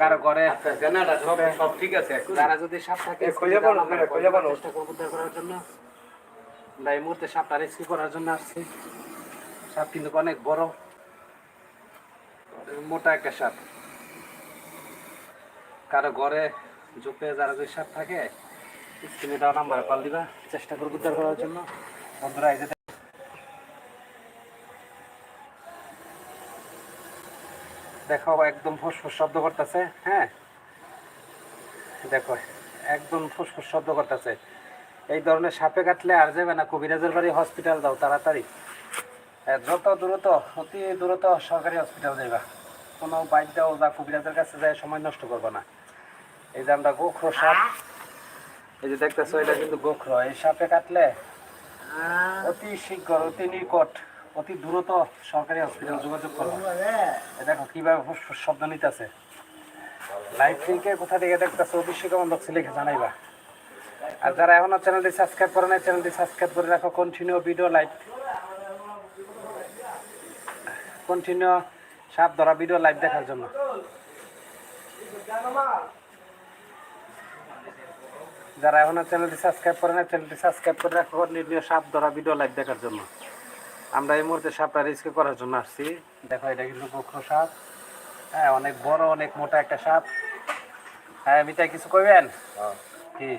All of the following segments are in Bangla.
কারও ঘরে সব সব ঠিক আছে যারা যদি সাপ থাকে এ, খুঁজে পানো, আমরা খুঁজে পানো। চেষ্টা করব উদ্ধার করার জন্য। আমরা এই মুহূর্তে সাপটা রেস্কিউ করার জন্য আসছি। সাপ কিন্তু অনেক বড়। মোটা একটা সাপ। কারও ঘরে ঝুঁকে যারা যদি সাপ থাকে স্ক্রিনে দেওয়া নাম্বার কল দিবা। চেষ্টা করব উদ্ধার করার জন্য। বন্ধুরা, এই যে দেখো একদম ফুসফুস শব্দ করতেছে হ্যাঁ? দেখো, একদম ফুসফুস শব্দ করতেছে। এই ধরনের সাপে কাটলে আর যাবে না, কবিরাজের বাড়ি হসপিটাল দাও তাড়াতাড়ি। যত দ্রুত, অতি দ্রুত সরকারি হসপিটাল যাইবা। কোনো বাইক দাও বা কবিরাজের কাছে যায়, সময় নষ্ট করবে না। এই যে আমরা গোখরো সাপ, এই যে দেখতেছো, এটা কিন্তু গোখরো। এই সাপে কাটলে অতি শীঘ্র, অতি নিকট, অতি দ্রুত সরকারি হসপিটাল যোগাযোগ করব এ দেখো কীভাবে শব্দ নিতেছে। লাইভ লিঙ্কে কোথা থেকে দেখতেছো, অবশ্যই কেমন বক্সে লিখে জানাইবা। আর যারা এখনও চ্যানেলটি সাবস্ক্রাইব করে নাই চ্যানেলটি সাবস্ক্রাইব করে রাখো। কন্টিনিউ ভিডিও লাইভ কন্টিনিউ সাপ ধরা ভিডিও লাইভ দেখার জন্য। যারা এখনও চ্যানেলটি সাবস্ক্রাইব করে না চ্যানেলটি সাবস্ক্রাইব করে রাখো। কন্টিনিউ সাপ ধরা ভিডিও লাইভ দেখার জন্য। আমরা এই মুহূর্তে সাপটা রেস্কিউ করার জন্য আসছি। দেখো এটা কিন্তু গোখরো সাপ। হ্যাঁ অনেক বড় অনেক মোটা একটা সাপ। হ্যাঁ মিতাই কিছু কইবেন? কি?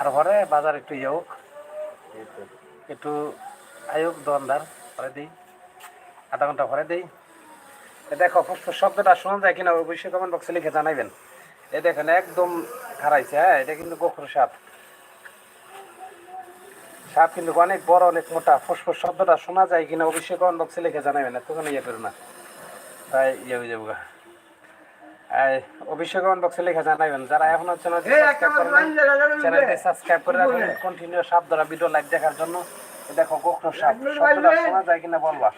আর ঘরে বাজার একটু ইয়ে হোক। একটু আয়োগ দোকানদার ঘরে দিই। আধা ঘণ্টা ঘরে দিই। দেখো শব্দটা শোনা যায় কিনা অবশ্যই কমেন্ট বক্সে লিখে জানাইবেন। এ দেখেন একদম হারাইছে হ্যাঁ? এটা কিন্তু গোখর সাপ। সাপ কিন্তু অনেক বড় অনেক মোটা। ফুসফুস শব্দটা শোনা যায় কিনা অবশ্যই কমেন্ট বক্সে লিখে জানাইবেন এতক্ষণ ইয়ে করো না। তাই ইয়ে হয়ে যাব কমেন্ট বক্সে লিখে জানাইবেন যারা এখনও চ্যানেলটি সাবস্ক্রাইব করেন চ্যানেলটি সাবস্ক্রাইব করে রাখুন। কন্টিনিউ সাপ ধরা ভিডিও লাইভ দেখার জন্য। দেখো গোখর সাপ। শব্দটা শোনা যায় কিনা বলবা।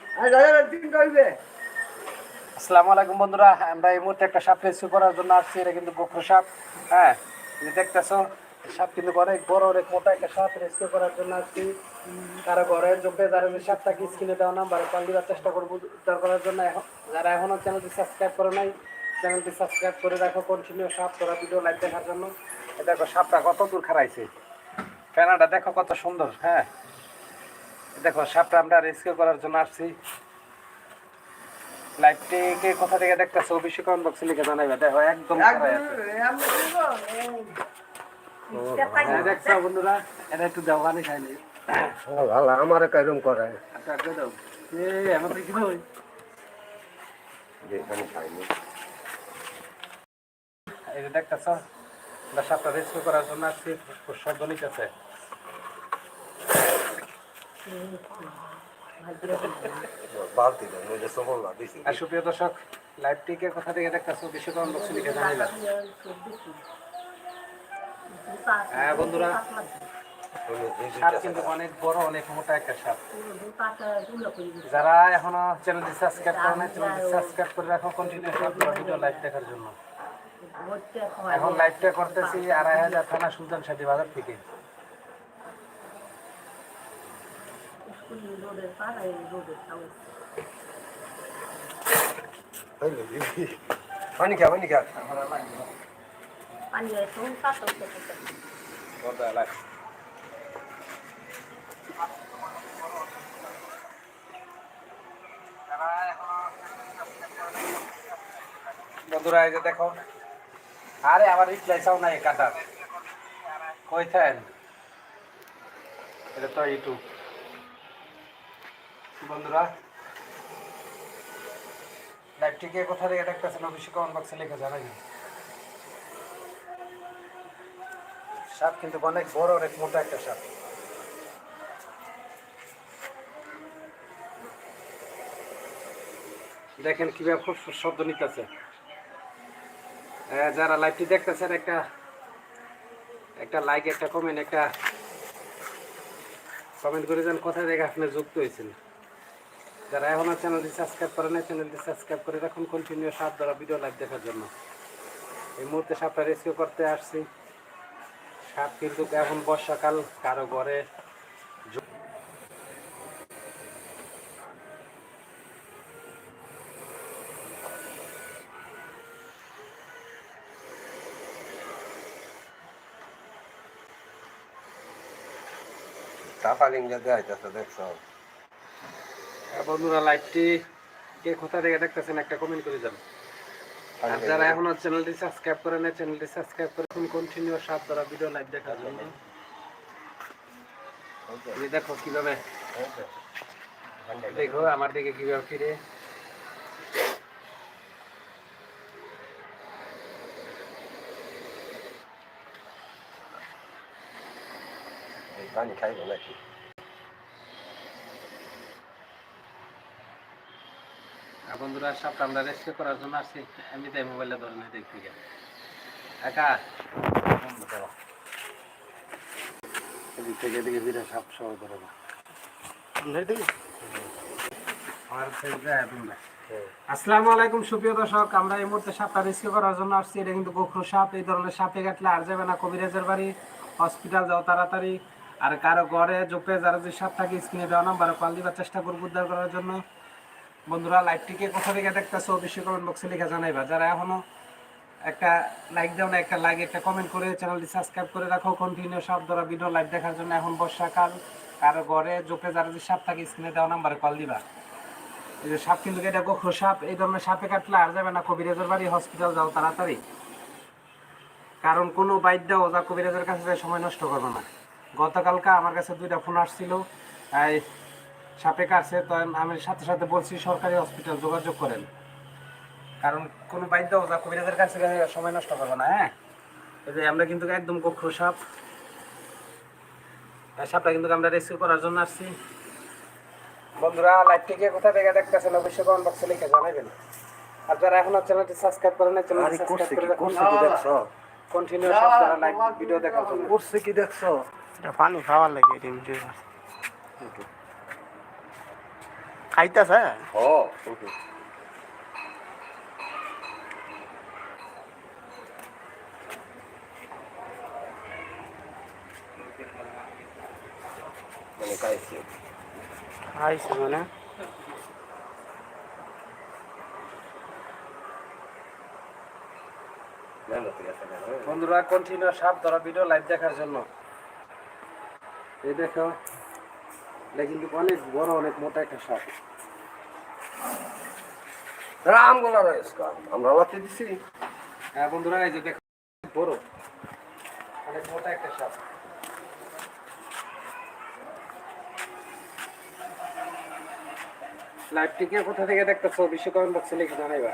আসসালামু আলাইকুম বন্ধুরা। আমরা এই মুহূর্তে একটা সাপ রেস্কিউ করার জন্য আসছি। এটা কিন্তু গোখর সাপ। হ্যাঁ দেখতেছো সাপ কিন্তু অনেক বড়, অনেক মোটা একটা সাপ রেস্কিউ করার জন্য আসছি। কারও ঘরের যোগ্যে যারা যে সাপটাকে স্ক্রিনে দেওয়া নাম্বারে কল দেওয়ার চেষ্টা করব উদ্ধার করার জন্য। এখন যারা এখনও চ্যানেলটি সাবস্ক্রাইব করে নাই, চ্যানেলটি সাবস্ক্রাইব করে রাখো কন্টিনিউ সাপ তোরা ভিডিও লাইভ দেখার জন্য। দেখো, সাপটা কত দূর খারাইছে ফেনাটা দেখো কত সুন্দর হ্যাঁ। দেখো, সাপটা আমরা রেস্কিউ করার জন্য আসছি। লাইভটিকে কোথা থেকে দেখতেছো? অবশ্যই কমেন্ট বক্সে লিখে জানাইবে। দেখো একদম হ্যাঁ, দেখছ বন্ধুরা? এটা একটু দাও পানি খাইনি আমার কাইরম করে। আচ্ছা তো। কিছু হই এই যে দেখতেছ সাপটা রেস্কিউ করার জন্য আসছি শব্দ নিতেছে। সুপ্রিয় দর্শক থেকে দেখতেছো কমেন্ট বক্সে লিখে হ্যাঁ বন্ধুরা কিন্তু অনেক বড়, অনেক মোটা একটা যারা এখনও করে না করে রাখো জন্য। এখন লাইভটা করতেছি আড়াই হাজার থানা সুলতান সাথী বাজার থেকে। পানি খা পানি খা বন্ধুরা, এই যে দেখো, আরে আমার রিপ্লাই চাও নাই কাটা কই থাকেন এটা তো ইউটিউব বন্ধুরা লাইভটিকে কোথা থেকে দেখতেছেন অবশ্যই কমেন্ট বক্সে লিখে জানাই। সাপ কিন্তু অনেক বড়, অনেক মোটা একটা সাপ। দেখেন কীভাবে খুব শব্দ নিতেছে। যারা লাইভটি দেখতেছেন, একটা একটা লাইক একটা কমেন্ট একটা কমেন্ট করে যান কোথায় দেখে আপনি যুক্ত হয়েছেন। যারা এখনও চ্যানেলটি সাবস্ক্রাইব করে না চ্যানেলটি সাবস্ক্রাইব করে রাখুন। কন্টিনিউ সাপ দ্বারা ভিডিও লাইভ দেখার জন্য। এই মুহূর্তে সাপটা রেস্কিউ করতে আসছি। সাপ কিন্তু এখন বর্ষাকাল, কারও ঘরে জ- টাকা লিঙ্গে দেখাইতেছে, দেখছ? আর বন্ধুরা লাইভটি কে কোথা থেকে দেখতেছেন একটা কমেন্ট করে যান আর যারা এখনও চ্যানেলটি সাবস্ক্রাইব করে না চ্যানেলটি সাবস্ক্রাইব করে কন্টিনিউ সাপ দ্বারা ভিডিও লাইভ দেখার জন্য। এই দেখো কীভাবে দেখো আমার দিকে কীভাবে ফিরে। পানি খাইব নাকি? সাপটা আমরা রেস্কিউ করার জন্য আসছি। আমি তাই মোবাইলে ধরে নিয়ে দেখতে গিয়ে। একা? এদিক থেকে এদিকে বিরে সাপ সহ ধরে না। আমার থেকে তোমরা আসসালামু আলাইকুম সুপ্রিয় দর্শক। আমরা এই মুহূর্তে সাপটা রেস্কিউ করার জন্য আসছি। এটা কিন্তু গোখরো সাপ। এই ধরনের সাপে কাটলে আর যাবে না। কবিরাজের বাড়ি হসপিটাল যাও তাড়াতাড়ি। আর কারও ঘরে জোপে যারা যে সাপ থাকে স্ক্রিনে দেওয়া নাম্বার কল দিবার চেষ্টা করব উদ্ধার করার জন্য। বন্ধুরা লাইভটিকে কোথা থেকে দেখতেছো অবশ্যই কমেন্ট বক্সে লিখে জানাইবা। যারা এখনও একটা লাইক দাও না, একটা লাইক একটা কমেন্ট করে চ্যানেলটি সাবস্ক্রাইব করে রাখো। কন্টিনিউ সব ধরা ভিডিও লাইভ দেখার জন্য এখন বর্ষাকাল। কারও ঘরে জোপে যারা যে সাপ থাকে স্ক্রিনে দেওয়া নাম্বারে কল দিবা। এই যে সাপ কিন্তু এটা গোখরো সাপ, এই ধরনের সাপে কাটলে আর যাবে না। কবিরাজের বাড়ি হসপিটাল যাও তাড়াতাড়ি। কারণ কোনো বাইর দাও যা কবিরাজের কাছে সময় নষ্ট করবে না। গতকালকে আমার কাছে দুইটা ফোন আসছিল। সাপে কাটছে তো আমি সাথে সাথে বলছি সরকারি হসপিটাল যোগাযোগ করেন। কারণ কোনো বাইর দাও যা কবিরাজের কাছে সময় নষ্ট করবে না হ্যাঁ? এই যে আমরা কিন্তু একদম গোখরো সাপ সাপটা কিন্তু আমরা রেস্কিউ করার জন্য আসছি। বন্ধুরা লাইভটিকে কোথা থেকে দেখতেছেন অবশ্যই কমেন্ট বক্সে লিখে জানাবেন। আর যারা এখনও চ্যানেলটি সাবস্ক্রাইব করেন চ্যানেলটি করছে সাবস্ক্রাইব কি? করে দেখছ? কন্টিনিউ সব যারা লাইভ ভিডিও দেখার জন্য। করছে কি? দেখছ? এটা পানি খাওয়ার লাগে এটা ভিডিও খাইতাছে? ও মানে খাইছে। খাইছে মানে? বন্ধুরা কন্টিনিউ সাপ ধরা ভিডিও লাইভ দেখার জন্য। এই দেখো। এটা কিন্তু অনেক বড়, অনেক মোটা একটা সাপ হ্যাঁ কোথা থেকে দেখতেছো? বিশ্ব কমেন্ট লিখে জানাইবা।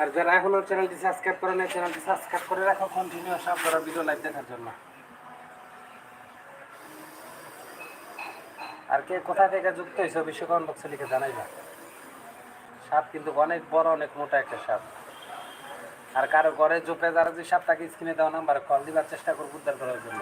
আর যারা এখনও চ্যানেলটি সাবস্ক্রাইব করে নাই চ্যানেলটি সাবস্ক্রাইব করে রাখো কন্টিনিউ সব ধরা ভিডিও লাইভ দেখার জন্য। আর কে কোথা থেকে যুক্ত হয়েছে বিশ্ব কমেন্ট বক্সে লিখে জানাইবা। সাপ কিন্তু অনেক বড়, অনেক মোটা একটা সাপ। আর কারও ঘরে জোপে যারা যে সাপ তাকে স্ক্রিনে দেওয়া নাম্বার কল দিবার চেষ্টা করব উদ্ধার করার জন্য।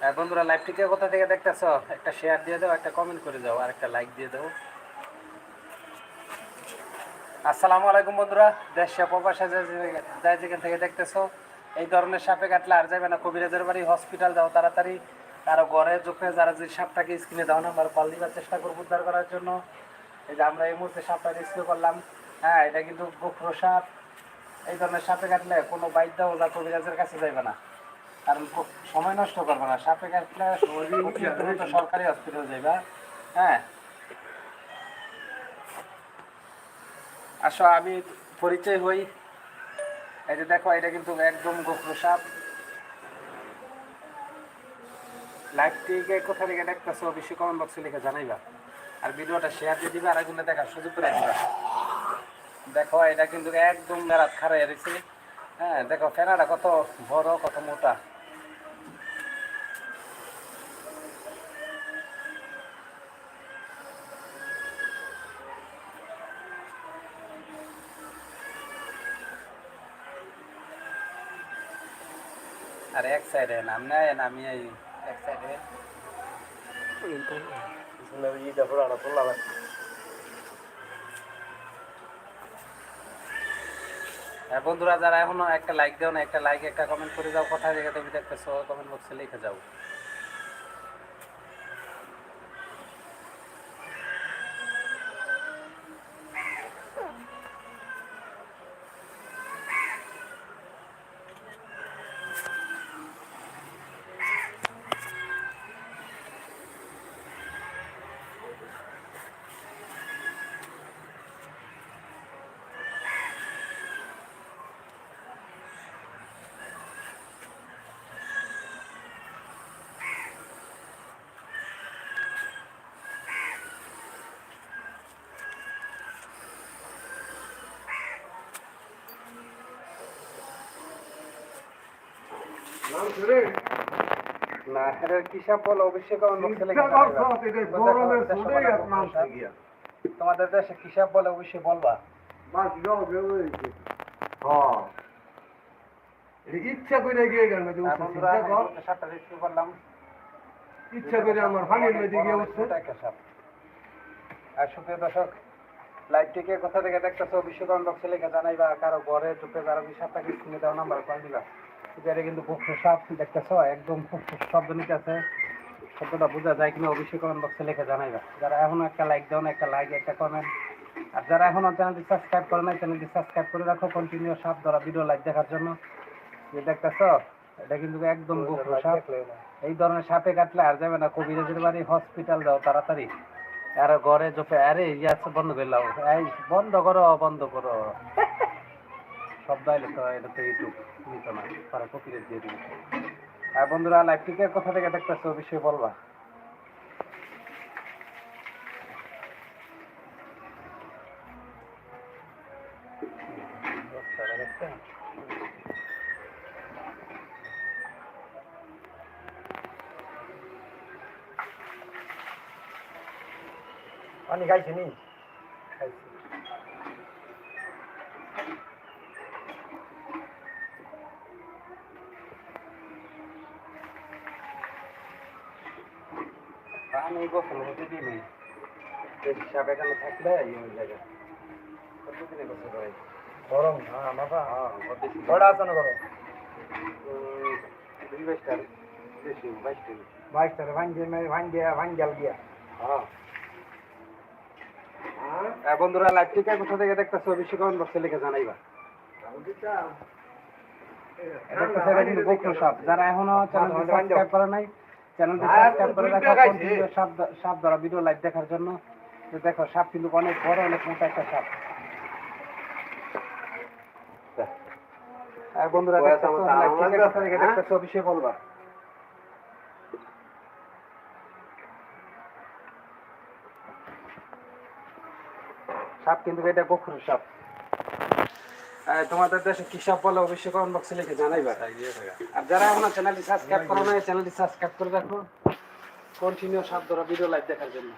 হ্যাঁ বন্ধুরা লাইভটিকে কোথা থেকে দেখতেছ? একটা শেয়ার দিয়ে দাও, একটা কমেন্ট করে দাও আর একটা লাইক দিয়ে দাও। আসসালামু আলাইকুম বন্ধুরা, দেশে প্রবাসে যেখান থেকে দেখতেছো, এই ধরনের সাপে কাটলে আর যাবে না। কবিরাজের বাড়ি হসপিটাল যাও তাড়াতাড়ি। তারা ঘরে চোখে যারা যে সাপটাকে স্ক্রিনে দাও নাম্বার কল দিবার চেষ্টা করব উদ্ধার করার জন্য। এই যে আমরা এই মুহূর্তে সাপটা রেস্কিউ করলাম। হ্যাঁ এটা কিন্তু গোখরো সাপ। এই ধরনের সাপে কাটলে কোনো বাইর দাও যা কবিরাজের কাছে যাইবে না। কারণ সময় নষ্ট করবে না। সাপে কাটলে সরকারি হসপিটাল যাইবা। হ্যাঁ আসো, আমি পরিচয় হই। এই যে দেখো, এটা কিন্তু একদম গোখরো সাপ লাইভটিকে কোথা থেকে দেখতেছো, অবশ্যই কমেন্ট বক্সে লিখে জানাইবা। আর ভিডিওটা শেয়ার দিয়ে দিবা, আর একজনে দেখার সুযোগ করে দিবা। দেখো, এটা কিন্তু একদম মেরাত খারাই রয়েছে হ্যাঁ দেখো, ফেনাটা কত বড়, কত মোটা। আর এক সাইডে নাম না নামি এক সাইডে হ্যাঁ, বন্ধুরা যারা এখনও একটা লাইক দেও না একটা লাইক একটা কমেন্ট করে যাও কোথায় জায়গা তুমি দেখতেছো কমেন্ট বক্সে লিখে যাও। তোমাদের দেশে কিসা বলে অবশ্যই বলবা ইচ্ছা করে গিয়ে গেল ইচ্ছা করে আমার ফানির মধ্যে গিয়ে উঠছে সুপ্রিয় দর্শক লাইভটিকে কোথা থেকে দেখতেছো? বিশ্বকরণ বক্সে লিখে জানাইবা। কারও ঘরে ঢুকে যারা ওই সাপটাকে কিনে দেওয়া নাম্বার করে দিবা। এটা কিন্তু বুকু সাপ দেখতেছো? একদম খুব শব্দ নিতে আছে। শব্দটা বোঝা যায় কিনা অবশ্যই কমেন্ট বক্সে লিখে জানাইবা। যারা এখনও একটা লাইক দাও না একটা লাইক একটা কমেন্ট আর যারা এখনও চ্যানেলটি সাবস্ক্রাইব করে নাই চ্যানেলটি সাবস্ক্রাইব করে রাখো কন্টিনিউ সাপ ধরা ভিডিও লাইভ দেখার জন্য। যে দেখতেছো? এটা কিন্তু একদম বুকু সাপ এই ধরনের সাপে কাটলে আর যাবে না। কবিরাজের বাড়ি হসপিটাল দাও তাড়াতাড়ি। আর ঘরে জপে আরে ইয়াস বন্ধ করে লাও। এই, বন্ধ করো বন্ধ করো। শব্দ আইলে তো এটা তো ইউটিউব নিত না, পরে কপিরাইট দিয়ে দিবে। আর বন্ধুরা লাইভ থেকে কথা থেকে দেখতেছো বিষয় বলবা। পানি খাইছে নি? আমি গোসল হতে দিই নাই। সাপ এখানে থাকলে এই হয়ে যাবে কতদিনে গোসল করে গরম হ্যাঁ মাথা। হ্যাঁ বেশি। কটা আছে না করো দুই বাইশটার বেশি বাইশটা বাইশ টাকা ভাঙ্গে ভাঙ্গে ভাঙ্গাল গিয়া। হ্যাঁ। বন্ধুরা লাইভটিকে কোথা থেকে দেখতেছো? অবশ্যই কমেন্ট বক্সে লিখে জানাইবা গোপ্র সাপ। যারা এখনও চ্যানেলটি সাবস্ক্রাইব করে নাই চ্যানেলটি সাবস্ক্রাইব করে রাখো সাপ সাপ ধরা ভিডিও লাইভ দেখার জন্য। দেখো সাপ কিন্তু অনেক বড় অনেক মোটা একটা সাপ। বন্ধুরা দেখতেছো লাইভটিকে কোথা থেকে হ্যাঁ? দেখতেছো? অবশ্যই বলবা। সাপ কিন্তু এটা গোখুর সাপ। তোমাদের দেশে কি সাপ বলে অবশ্যই কমেন্ট বক্সে লিখে জানাইবা। আর যারা আমার চ্যানেলটি সাবস্ক্রাইব করো না চ্যানেলটি সাবস্ক্রাইব করে রাখো। কন্টিনিউ সাপ ধরা ভিডিও লাইভ দেখার জন্য।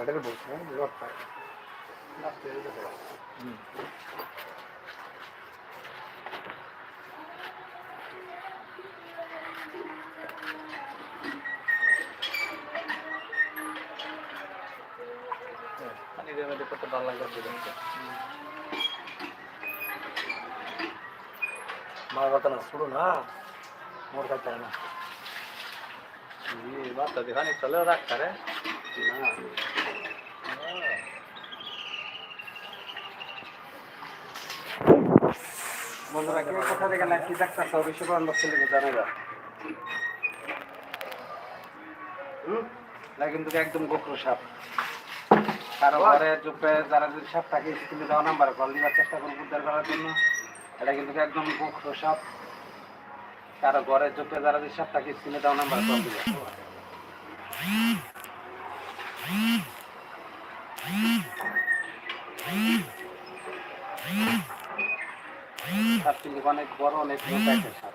এটাকে বলছে পায় কত ভালো লাগছে মার কথা না শুরু না। মোর কাছে না। বাচ্চা দেখানি চলে রাখতারে না। বন্ধুরা কে কোথা থেকে লাইভটি দেখতেছো? অবশ্যই কমেন্ট বক্সে লিখে জানাইবা না কিন্তু একদম গোখরো সাপ। ঘরে চুপে যারা যদি সাপটাকে স্কুলে দেওয়া নাম্বার কল দেওয়ার চেষ্টা করব উদ্ধার করার জন্য। এটা কিন্তু একদম গোখরো সাপ কারও ঘরে চুপে যারা যদি সাপটাকে স্কুলে দেওয়া নাম্বার কল দিবে সাপ কিন্তু অনেক বড়, অনেক সাপ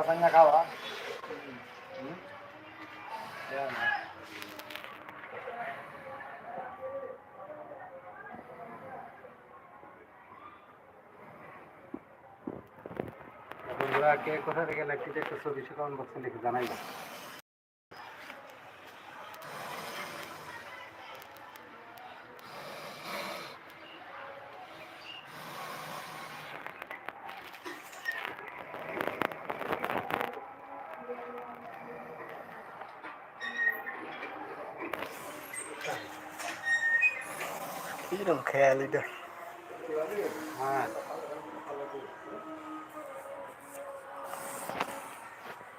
ভাঙা খাওয়া বন্ধুরা কে কোথা থেকে লাগছে একটা ছবি সে কমেন্ট বক্সে লিখে জানাই খেয়াল হ্যাঁ।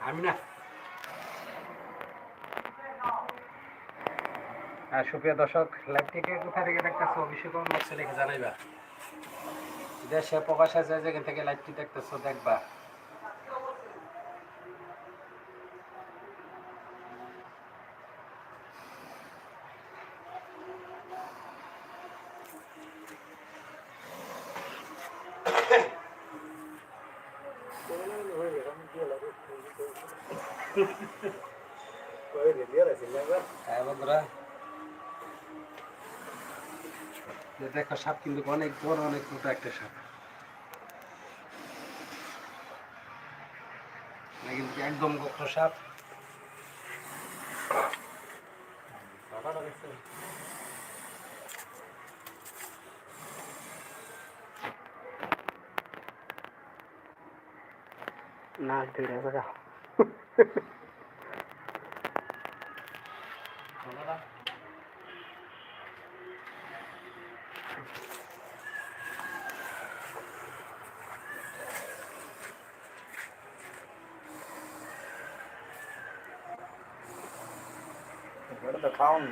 আমি না হ্যাঁ সুপ্রিয় দর্শক লাইভ থেকে কোথা থেকে দেখতেছো? কমেন্ট বক্সে লিখে জানাইবা। দেশে প্রবাসে যে যেখান থেকে লাইভটি দেখতেছো, দেখবা হ্যাঁ বন্ধুরা যে দেখো সাপ কিন্তু অনেক বড় অনেক মোটা একটা সাপ। কিন্তু একদম গোখর সাপ। বেড়া Where did the phone?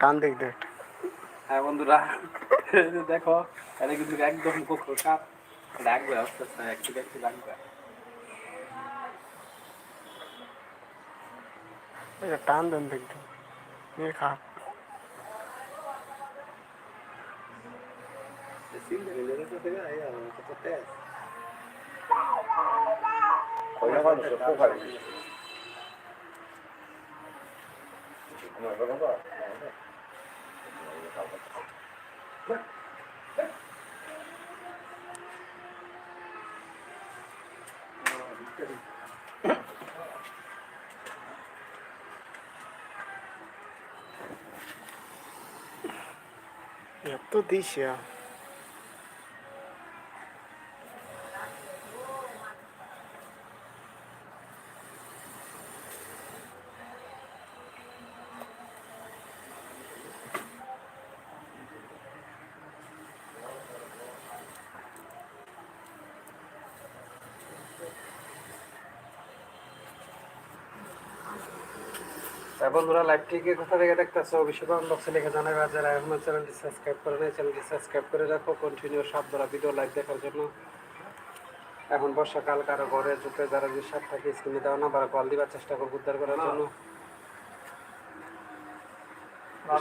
টান হ্যাঁ বন্ধুরা দেখো কিন্তু একদম গোখর সাপ লাগবে আস্তে আস্তে একটু একটু লাগবে এটা টান দেন দেখ দেখ এ খা এত দিশা তা বন্ধুরা লাইভটিকে কোথা থেকে দেখতেছো অবশ্যই কমেন্ট বক্সে লিখে জানাবে আর যারা এখনও চ্যানেলটি সাবস্ক্রাইব করে নেই চ্যানেলটি সাবস্ক্রাইব করে রাখো কন্টিনিউ ধরা ভিডিও লাইভ দেখার জন্য। এখন বর্ষাকাল কারও ঘরে যারা যে সাপ থাকে স্ক্রিনে দেওয়া না কল দিবার চেষ্টা করব উদ্ধার করার জন্য।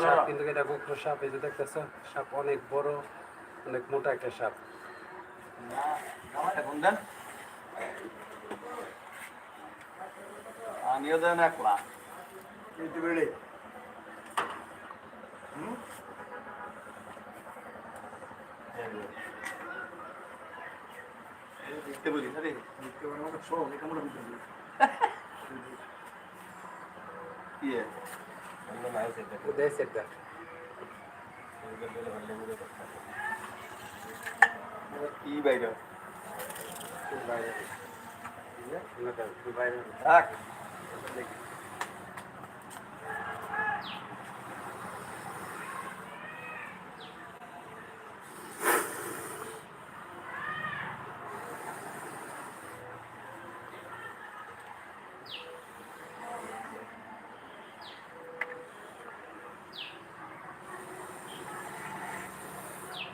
সাপ কিন্তু এটা গোখরো সাপ এই যে দেখতেছো সাপ অনেক বড় অনেক মোটা একটা সাপ। আমিও দেন। একলা। কিন্তু বেড়ে দেখতে বলি আরে দেখতে বলি আমাকে শো এটা মনে বুঝতে কি এ উদয় সেটা কি বাইরে বাইরে বাইরে থাক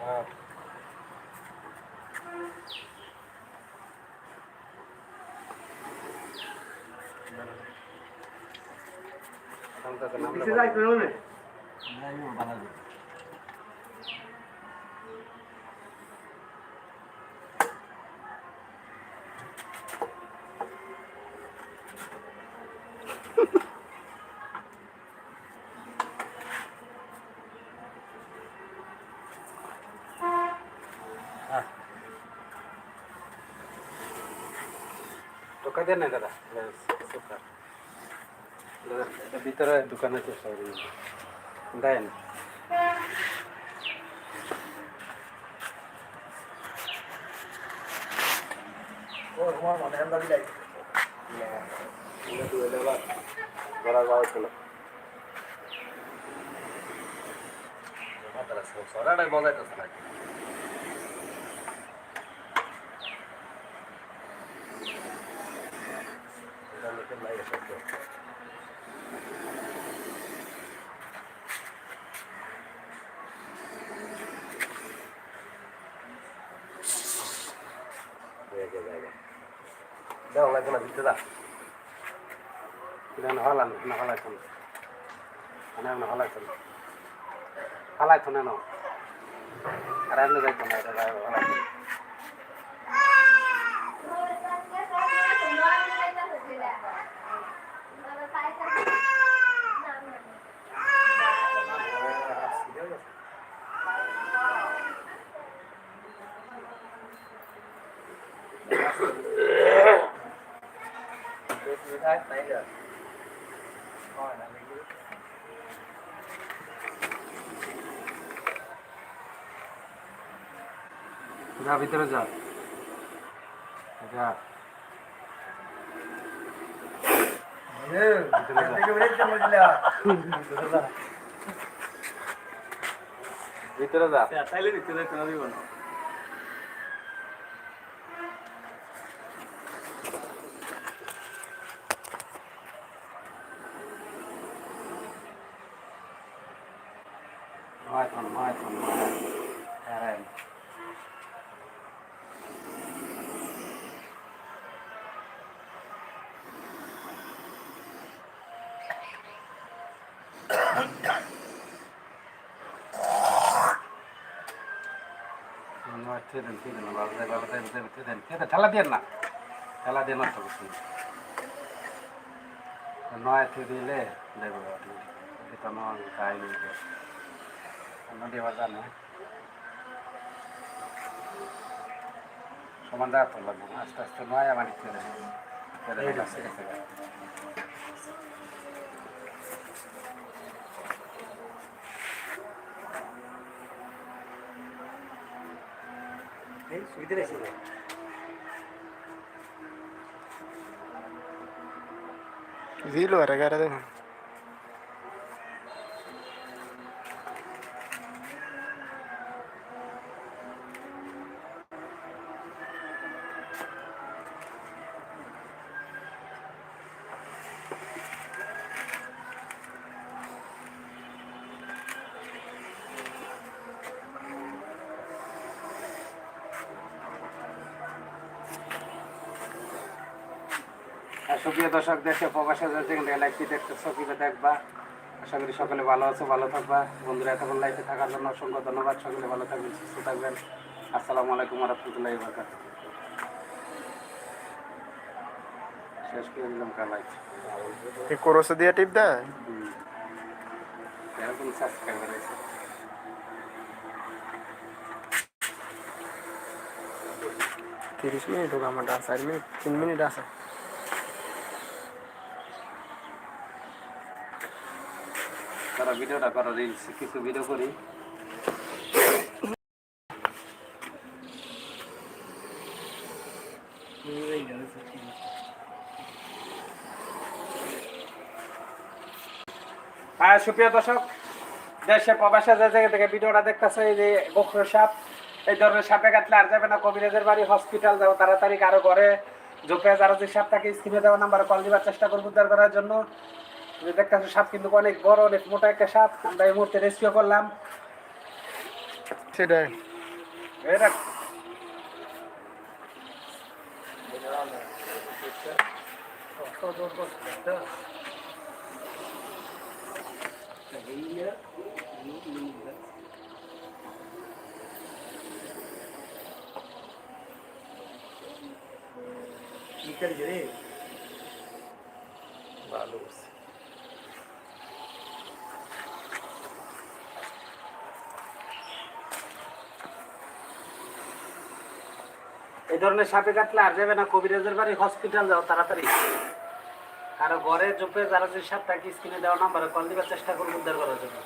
হ্যাঁ শান্তাতে নামলে কিসে ভালো। যাই তো না হ্যাঁ। টোকা দেন না দাদা ব্যাস, সুপার। দাদা, এটা ভিতরে দোকানে চেষ্টা করি। দেন। ও তোমার মনে হয় দাবি যাই ধরা যাওয়া ছিল সরাটাই বজাইতেছে নাকি এটা লোকের লাগে শব্দ দাও লাগবে না দিতে দা দেন হলান না হলাইছেন মানে না হলাইছেন হলাইছেন না আর এমনি যাইতো না, এটা হলাইছেন যা। ভিতরে যা। যা। ভিতরে যা। তাইলে ভিতরে যাই দিব না নয় থন নয় থন নয় হ্যাঁ নয় থেদেন থেদেন বাবা দেয় বাবা দেয় দেয় থেদেন থেদেন ঠেলা দিয়ে না ঠেলা দিয়ে নষ্ট করছি নয় থে দিলে দেবে এটা নয় গাই নদী আবার জানে সমান জায়গা তো লাগবে। আস্তে আস্তে নয় আমার কাছে গেছে এই সুবিধা রেখেছিল Zilo era cara দেখুন আর দর্শক দেশে প্রবাসে যেখান লাইভটি দেখতেছো কীভাবে দেখবা। আশা করি সকলে ভালো আছো ভালো থাকবা। বন্ধুরা এতক্ষণ লাইফে থাকার জন্য অসংখ্য ধন্যবাদ। সকলে ভালো থাকবেন সুস্থ থাকবেন। আসসালামু আলাইকুম রহমতুল্লাহ বরকাত শেষ করে দিলাম লাইফ এই কোরসে দিয়ে টিপ দেয় এরকম সাবস্ক্রাইবার আছে তিরিশ মিনিট হোক আমার চার মিনিট তিন মিনিট আছে। তারা ভিডিওটা করো রিলস কিছু ভিডিও করি। হ্যাঁ সুপ্রিয় দর্শক দেশে প্রবাসে যে জায়গা থেকে ভিডিওটা দেখতেছে, এই যে গোখর সাপ, এই ধরনের সাপে কাটলে আর যাবে না, কবিরাজের বাড়ি হসপিটাল যাও তাড়াতাড়ি কারও ঘরে। জোপে যারা যে সাপ তাকে স্ক্রিনে দেওয়া নাম্বারে কল দিবার চেষ্টা করব, উদ্ধার করার জন্য। যে দেখতেছো সাপ কিন্তু অনেক বড় অনেক মোটা একটা সাপ। আমরা এই মুহূর্তে রেস্কিউ করলাম। সেটাই। এটা এই ধরনের সাপে কাটলে আর যাবে না কবিরাজের বাড়ি হসপিটাল যাও তাড়াতাড়ি। কারও ঘরে চোপে যারা যে সাপ তাকে স্ক্রিনে দেওয়া নাম্বারে কল দিবার চেষ্টা করব উদ্ধার করার জন্য।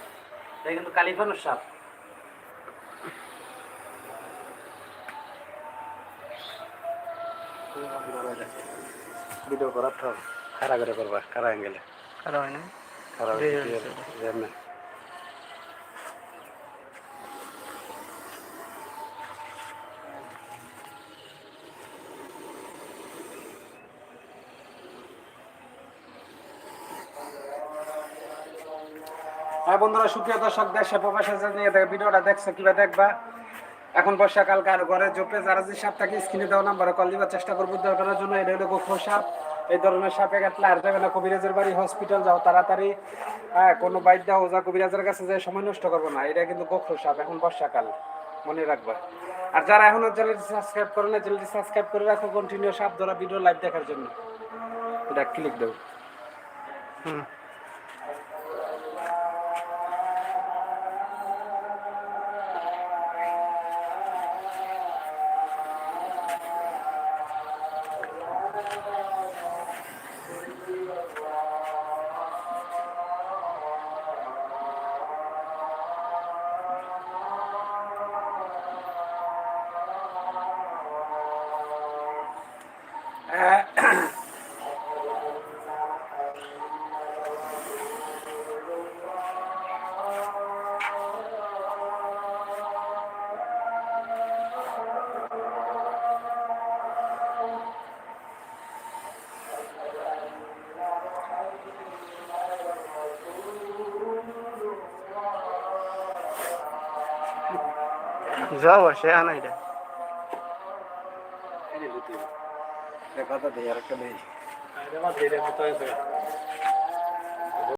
এটা কিন্তু কালিফানোর সাপ। ভিডিও করার তো খারা করে করবা খারা অ্যাঙ্গেলে খারাপ হয় না। খারা হ্যাঁ বন্ধুরা, সুপ্রিয় দর্শক, দেশে প্রবাসে নিয়ে দেখে ভিডিওটা দেখছ কীভাবে দেখবা? এখন বর্ষাকাল কার ঘরে জোপে যারা যে সাপ থাকে স্ক্রিনে দেওয়া নাম্বারে কল দিবার চেষ্টা করব উদ্ধার করার জন্য। এটা হলো গোখর সাপ। এই ধরনের সাপে কাটলে আর যাবে না। কবিরাজের বাড়ি হসপিটাল যাও তাড়াতাড়ি। হ্যাঁ কোনো বাইর দাও ওজা কবিরাজের কাছে যে সময় নষ্ট করব না। এটা কিন্তু গোখর সাপ, এখন বর্ষাকাল মনে রাখবা। আর যারা এখনও চ্যানেলটি সাবস্ক্রাইব করে না চ্যানেলটি সাবস্ক্রাইব করে রাখো। কন্টিনিউ সাপ ধরা ভিডিও লাইভ দেখার জন্য। এটা ক্লিক দেবো হুম। যাও সে আনা এটা কথা দিয়ে আর একটা দেই